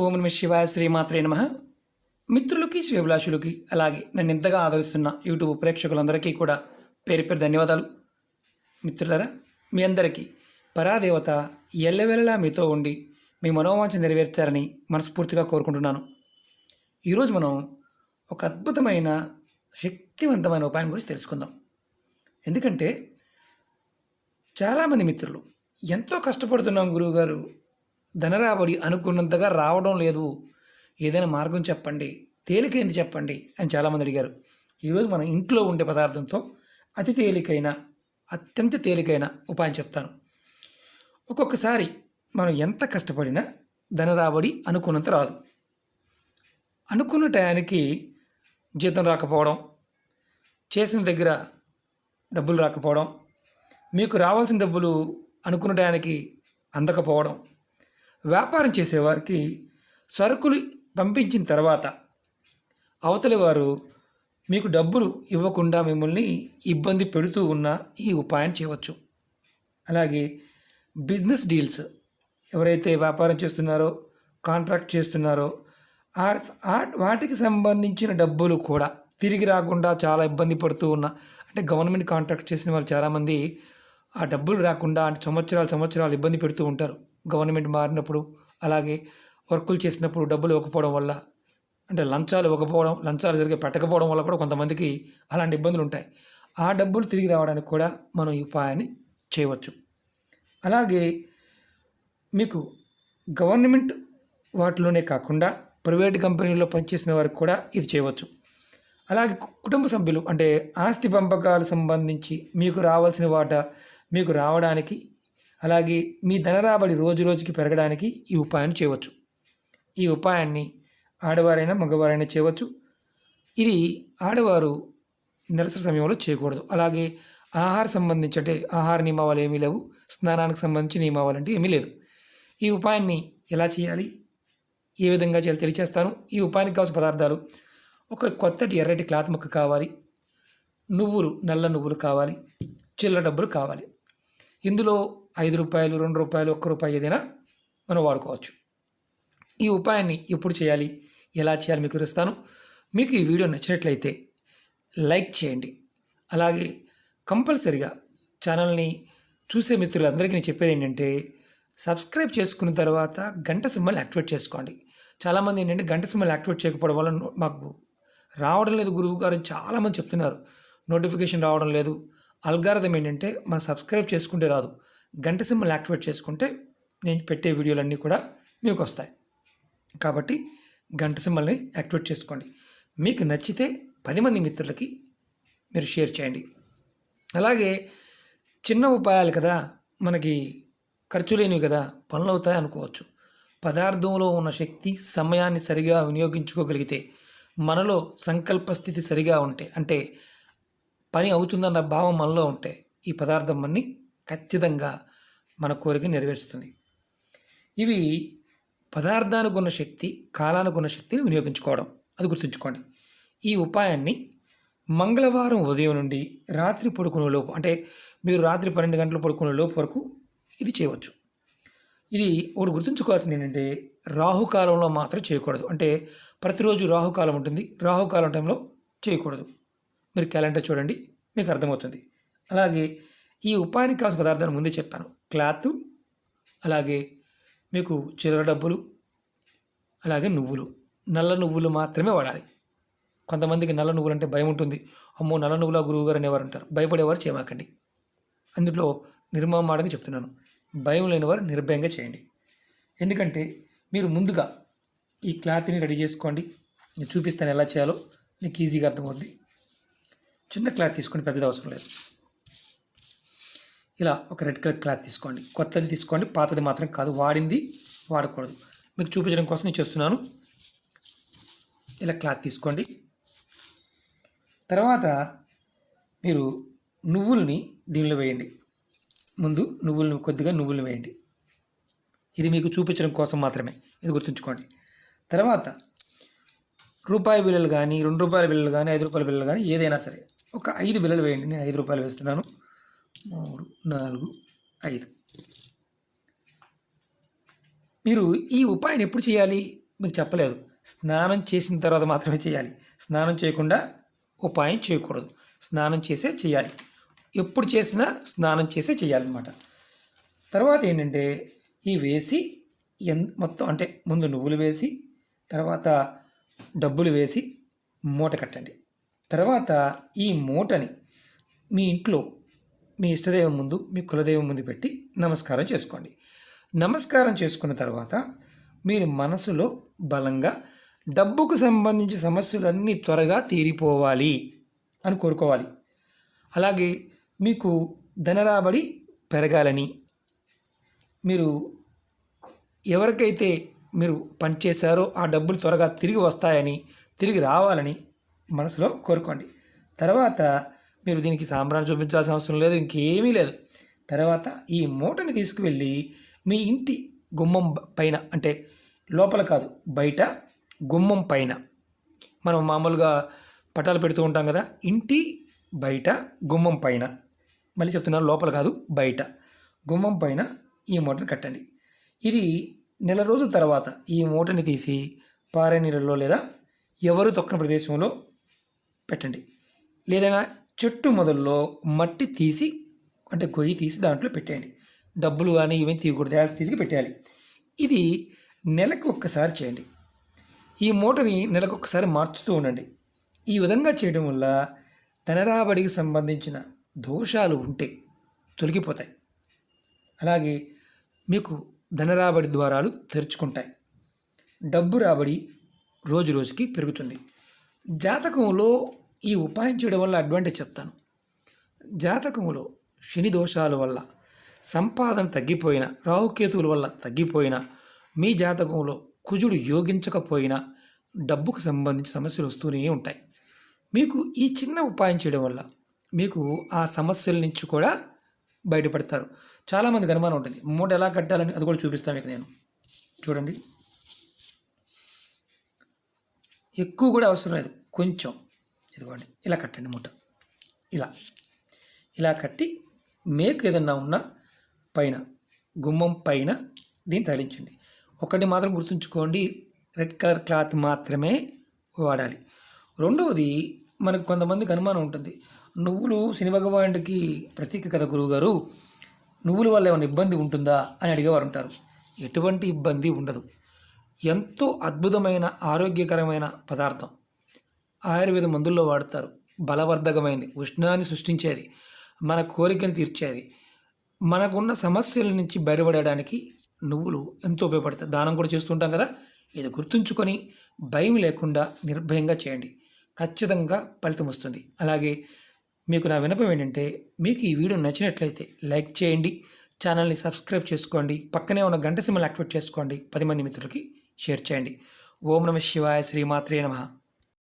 ఓం నమ శివాయ శ్రీమాత్రే నమ. మిత్రులకి శివభిలాషులకి అలాగే నన్ను ఇంతగా ఆదరిస్తున్న యూట్యూబ్ ప్రేక్షకులందరికీ కూడా పేరు పేరు ధన్యవాదాలు. మిత్రులరా మీ అందరికీ పరాదేవత ఎల్లవేళలా మీతో ఉండి మీ మనోవాంఛ నెరవేర్చారని మనస్ఫూర్తిగా కోరుకుంటున్నాను. ఈరోజు మనం ఒక అద్భుతమైన శక్తివంతమైన ఉపాయం గురించి తెలుసుకుందాం. ఎందుకంటే చాలామంది మిత్రులు ఎంతో కష్టపడుతున్నాం గురువుగారు ధనరాబడి అనుకున్నంతగా రావడం లేదు. ఏదైనా మార్గం చెప్పండి తేలికైంది చెప్పండి అని చాలామంది అడిగారు. ఈరోజు మనం ఇంట్లో ఉండే పదార్థంతో అతి తేలికైన అత్యంత తేలికైన ఉపాయం చెప్తాను. ఒక్కొక్కసారి మనం ఎంత కష్టపడినా ధన రాబడి అనుకున్నంత రాదు. అనుకున్న టయానికి జీతం రాకపోవడం చేసిన దగ్గర డబ్బులు రాకపోవడం మీకు రావాల్సిన డబ్బులు అనుకున్న టయానికి అందకపోవడం వ్యాపారం చేసేవారికి సరుకులు పంపించిన తర్వాత అవతలి వారు మీకు డబ్బులు ఇవ్వకుండా మిమ్మల్ని ఇబ్బంది పెడుతూ ఉన్న ఈ ఉపాయం చేయవచ్చు. అలాగే బిజినెస్ డీల్స్ ఎవరైతే వ్యాపారం చేస్తున్నారో కాంట్రాక్ట్ చేస్తున్నారో ఆ వాటికి సంబంధించిన డబ్బులు కూడా తిరిగి రాకుండా చాలా ఇబ్బంది పడుతూ ఉన్న అంటే గవర్నమెంట్ కాంట్రాక్ట్ చేసిన వాళ్ళు చాలామంది ఆ డబ్బులు రాకుండా అంటే సంవత్సరాలు సంవత్సరాలు ఇబ్బంది పెడుతూ ఉంటారు. గవర్నమెంట్ మారినప్పుడు అలాగే వర్కులు చేసినప్పుడు డబ్బులు ఇవ్వకపోవడం వల్ల అంటే లంచాలు ఇవ్వకపోవడం లంచాలు జరిగే పెట్టకపోవడం వల్ల కూడా కొంతమందికి అలాంటి ఇబ్బందులు ఉంటాయి. ఆ డబ్బులు తిరిగి రావడానికి కూడా మనం ఈ ఉపాయాన్ని చేయవచ్చు. అలాగే మీకు గవర్నమెంట్ వాటిలోనే కాకుండా ప్రైవేట్ కంపెనీల్లో పనిచేసిన వారికి కూడా ఇది చేయవచ్చు. అలాగే కుటుంబ సభ్యులు అంటే ఆస్తి పంపకాలు సంబంధించి మీకు రావాల్సిన వాటా మీకు రావడానికి అలాగే మీ ధన రాబడి రోజు రోజుకి పెరగడానికి ఈ ఉపాయాన్ని చేయవచ్చు. ఈ ఉపాయాన్ని ఆడవారైనా మగవారైనా చేయవచ్చు. ఇది ఆడవారు నిరసన సమయంలో చేయకూడదు. అలాగే ఆహార సంబంధించి అంటే ఆహార నియమావళి ఏమీ లేవు. స్నానానికి సంబంధించి నియమావళి అంటే ఏమీ లేదు. ఈ ఉపాయాన్ని ఎలా చేయాలి? ఏ విధంగా చేయాలి తెలియచేస్తాను. ఈ ఉపాయానికి కావాల్సిన పదార్థాలు. ఒక కొత్తటి ఎర్రటి క్లాత్ ముక్క కావాలి. నువ్వులు నల్ల నువ్వులు కావాలి. చిల్లర డబ్బులు కావాలి. ఇందులో ఐదు రూపాయలు రెండు రూపాయలు ఒక్క రూపాయి ఏదైనా మనం వాడుకోవచ్చు. ఈ ఉపాయాన్ని ఎప్పుడు చేయాలి? ఎలా చేయాలి? మీకు వివరిస్తాను. మీకు ఈ వీడియో నచ్చినట్లయితే లైక్ చేయండి. అలాగే కంపల్సరిగా ఛానల్ని చూసే మిత్రులందరికీ నేను చెప్పేది ఏంటంటే సబ్స్క్రైబ్ చేసుకున్న తర్వాత గంట సింబల్ యాక్టివేట్ చేసుకోండి. చాలామంది ఏంటంటే గంట సింబల్ యాక్టివేట్ చేయకపోవడం వల్ల మాకు రావడం లేదు. గురువు గారు చాలామంది చెప్తున్నారు. నోటిఫికేషన్ రావడం లేదు. అల్గారథం ఏంటంటే మనం సబ్స్క్రైబ్ చేసుకుంటే రాదు. గంట సింబల్ యాక్టివేట్ చేసుకుంటే నేను పెట్టే వీడియోలన్నీ కూడా మీకు వస్తాయి కాబట్టి గంట సింబల్ని యాక్టివేట్ చేసుకోండి. మీకు నచ్చితే పది మంది మిత్రులకి మీరు షేర్ చేయండి. అలాగే చిన్న ఉపాయాలు కదా మనకి ఖర్చు లేనివి కదా పనులు అవుతాయి అనుకోవచ్చు. పదార్థంలో ఉన్న శక్తి సమయాన్ని సరిగా వినియోగించుకోగలిగితే మనలో సంకల్ప స్థితి సరిగా ఉంటే అంటే పని అవుతుందన్న భావం మనలో ఉంటే ఈ పదార్థం అన్ని ఖచ్చితంగా మన కోరిక నెరవేరుస్తుంది. ఇవి పదార్థానికి ఉన్న శక్తి కాలానికి ఉన్న శక్తిని వినియోగించుకోవడం. అది గుర్తుంచుకోండి. ఈ ఉపాయాన్ని మంగళవారం ఉదయం నుండి రాత్రి పడుకునే లోపు అంటే మీరు రాత్రి పన్నెండు గంటలు పడుకునే లోపు వరకు ఇది చేయవచ్చు. ఇది ఒకటి గుర్తుంచుకోవాల్సింది ఏంటంటే రాహుకాలంలో మాత్రం చేయకూడదు. అంటే ప్రతిరోజు రాహుకాలం ఉంటుంది. రాహుకాలం టైంలో చేయకూడదు. మీరు క్యాలెండర్ చూడండి మీకు అర్థమవుతుంది. అలాగే ఈ ఉపాయానికి కావాల్సిన పదార్థాలు ముందే చెప్పాను. క్లాత్ అలాగే మీకు చిల్లర డబ్బులు అలాగే నువ్వులు. నల్ల నువ్వులు మాత్రమే వాడాలి. కొంతమందికి నల్ల నువ్వులు అంటే భయం ఉంటుంది. అమ్మో నల్ల నువ్వుల గురువు గారు అనేవారు అంటారు. భయపడేవారు చేయమాకండి. అందులో నిర్మమాటంగా చెప్తున్నాను. భయం లేనివారు నిర్భయంగా చేయండి. ఎందుకంటే మీరు ముందుగా ఈ క్లాత్ని రెడీ చేసుకోండి. నేను చూపిస్తాను ఎలా చేయాలో. మీకు ఈజీగా అర్థమవుద్ది. చిన్న క్లాత్ తీసుకొని పెద్దది అవసరం లేదు. ఇలా ఒక రెడ్ కలర్ క్లాత్ తీసుకోండి. కొత్తది తీసుకోండి పాతది మాత్రం కాదు. వాడింది వాడకూడదు. మీకు చూపించడం కోసం నేను చేస్తున్నాను. ఇలా క్లాత్ తీసుకోండి. తర్వాత మీరు నువ్వుల్ని దీనిలో వేయండి. ముందు నువ్వులను కొద్దిగా నువ్వులను వేయండి. ఇది మీకు చూపించడం కోసం మాత్రమే. ఇది గుర్తుంచుకోండి. తర్వాత రూపాయి బిల్లలు కానీ రెండు రూపాయల బిల్లలు కానీ ఐదు రూపాయల బిల్లలు కానీ ఏదైనా సరే ఒక ఐదు బిల్లలు వేయండి. నేను ఐదు రూపాయలు వేస్తున్నాను. మూడు నాలుగు ఐదు. మీరు ఈ ఉపాయం ఎప్పుడు చేయాలి? మీకు చెప్పలేదు. స్నానం చేసిన తర్వాత మాత్రమే చేయాలి. స్నానం చేయకుండా ఉపాయం చేయకూడదు. స్నానం చేసే చేయాలి. ఎప్పుడు చేసినా స్నానం చేసే చేయాలన్నమాట. తర్వాత ఏంటంటే ఈ వేసి ఎన్ మొత్తం అంటే ముందు నువ్వులు వేసి తర్వాత డబ్బులు వేసి మూట కట్టండి. తర్వాత ఈ మూటని మీ ఇంట్లో మీ ఇష్టదైవం ముందు మీ కులదైవం ముందు పెట్టి నమస్కారం చేసుకోండి. నమస్కారం చేసుకున్న తర్వాత మీరు మనసులో బలంగా డబ్బుకు సంబంధించి సమస్యలన్నీ త్వరగా తీరిపోవాలి అని కోరుకోవాలి. అలాగే మీకు ధనరాబడి పెరగాలని మీరు ఎవరికైతే మీరు పనిచేశారో ఆ డబ్బులు త్వరగా తిరిగి వస్తాయని తిరిగి రావాలని మనసులో కోరుకోండి. తర్వాత మీరు దీనికి సాంబ్రాన్ని చూపించాల్సిన అవసరం లేదు ఇంకేమీ లేదు. తర్వాత ఈ మూటని తీసుకువెళ్ళి మీ ఇంటి గుమ్మం పైన అంటే లోపల కాదు బయట గుమ్మం పైన. మనం మామూలుగా పటాలు పెడుతూ ఉంటాం కదా ఇంటి బయట గుమ్మం పైన. మళ్ళీ చెప్తున్నాను లోపల కాదు బయట. గుమ్మం పైన ఈ మూటని కట్టండి. ఇది నెల రోజుల తర్వాత ఈ మూటని తీసి పారే నీళ్ళలో లేదా ఎవరు తొక్కని ప్రదేశంలో పెట్టండి. లేదైనా చెట్టు మొదల్లో మట్టి తీసి అంటే గొయ్యి తీసి దాంట్లో పెట్టేయండి. డబ్బులు కానీ ఇవేం తీయకూడదు. యాస్ తీసి పెట్టేయాలి. ఇది నెలకు ఒక్కసారి చేయండి. ఈ మూటని నెలకు ఒక్కసారి మార్చుతూ ఉండండి. ఈ విధంగా చేయడం వల్ల ధనరాబడికి సంబంధించిన దోషాలు ఉంటే తొలగిపోతాయి. అలాగే మీకు ధనరాబడి ద్వారాలు తెరుచుకుంటాయి. డబ్బు రాబడి రోజు రోజుకి పెరుగుతుంది. జాతకంలో ఈ ఉపాయం చేయడం వల్ల అడ్వాంటేజ్ చెప్తాను. జాతకంలో శని దోషాల వల్ల సంపాదన తగ్గిపోయిన రాహుకేతువుల వల్ల తగ్గిపోయిన మీ జాతకంలో కుజుడు యోగించకపోయినా డబ్బుకు సంబంధించిన సమస్యలు వస్తూనే ఉంటాయి. మీకు ఈ చిన్న ఉపాయం చేయడం వల్ల మీకు ఆ సమస్యల నుంచి కూడా బయటపడతారు. చాలామంది అనుమానం ఉంటుంది మూట ఎలా కట్టాలని? అది కూడా చూపిస్తాను మీకు నేను. చూడండి. ఎక్కువ కూడా అవసరం లేదు కొంచెం. ఇదిగోండి ఇలా కట్టండి మూట. ఇలా. ఇలా కట్టి మేకు ఏదన్నా ఉన్నా పైన గుమ్మం పైన దీన్ని తగిలించండి. ఒకటి మాత్రం గుర్తుంచుకోండి రెడ్ కలర్ క్లాత్ మాత్రమే వాడాలి. రెండవది మనకు కొంతమందికి అనుమానం ఉంటుంది. నువ్వులు శని భగవానుడికి ప్రతీక కదా గురువుగారు నువ్వుల వల్ల ఏమైనా ఇబ్బంది ఉంటుందా అని అడిగేవారు ఉంటారు. ఎటువంటి ఇబ్బంది ఉండదు. ఎంతో అద్భుతమైన ఆరోగ్యకరమైన పదార్థం. ఆయుర్వేద మందుల్లో వాడతారు. బలవర్ధకమైనది. ఉష్ణాన్ని సృష్టించేది. మన కోరికను తీర్చేది. మనకున్న సమస్యల నుంచి బయటపడడానికి నువ్వులు ఎంతో ఉపయోగపడతాయి. దానం కూడా చేస్తుంటాం కదా? ఇది గుర్తుంచుకొని భయం లేకుండా నిర్భయంగా చేయండి. ఖచ్చితంగా ఫలితం వస్తుంది. అలాగే మీకు నా వినపం ఏంటంటే మీకు ఈ వీడియో నచ్చినట్లయితే లైక్ చేయండి ఛానల్ని సబ్స్క్రైబ్ చేసుకోండి పక్కనే ఉన్న గంట సిమ్మలు యాక్టివేట్ చేసుకోండి పది మంది మిత్రులకి షేర్ చేయండి. ఓం నమ శివాయ శ్రీమాత్రే నమః.